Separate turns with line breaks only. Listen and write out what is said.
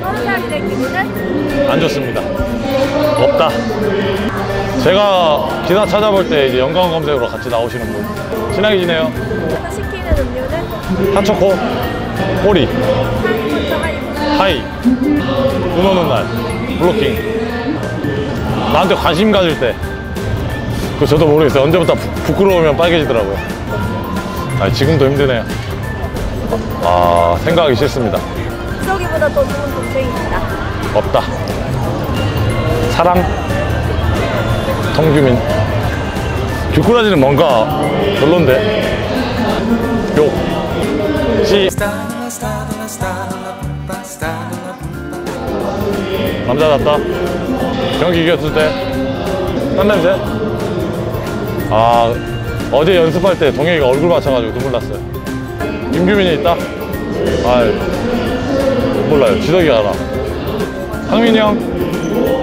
서른 기분은?
안 좋습니다. 없다. 제가 기사 찾아볼 때 이제 연관 검색으로 같이 나오시는 분. 친하게 지내요.
그래서 시키는 음료는?
핫초코, 꼬리, 하이, 눈 오는 날, 블로킹. 나한테 관심 가질 때. 그 저도 모르겠어요. 언제부터 부, 부끄러우면 빨개지더라고요. 아, 지금도 힘드네요. 아, 생각하기 싫습니다.
기석이보다 더 좋은 동생이 있다.
없다. 사랑, 통규민. 규꾸라지는 뭔가 별론데. 욕, 시. 남자답다. 경기 이겼을 때. 딴 냄새? 아, 어제 연습할 때 동혁이가 얼굴 맞춰가지고 눈물 났어요. 김규민이 있다? 아, 몰라요. 지석이가 알아. 상민이 형?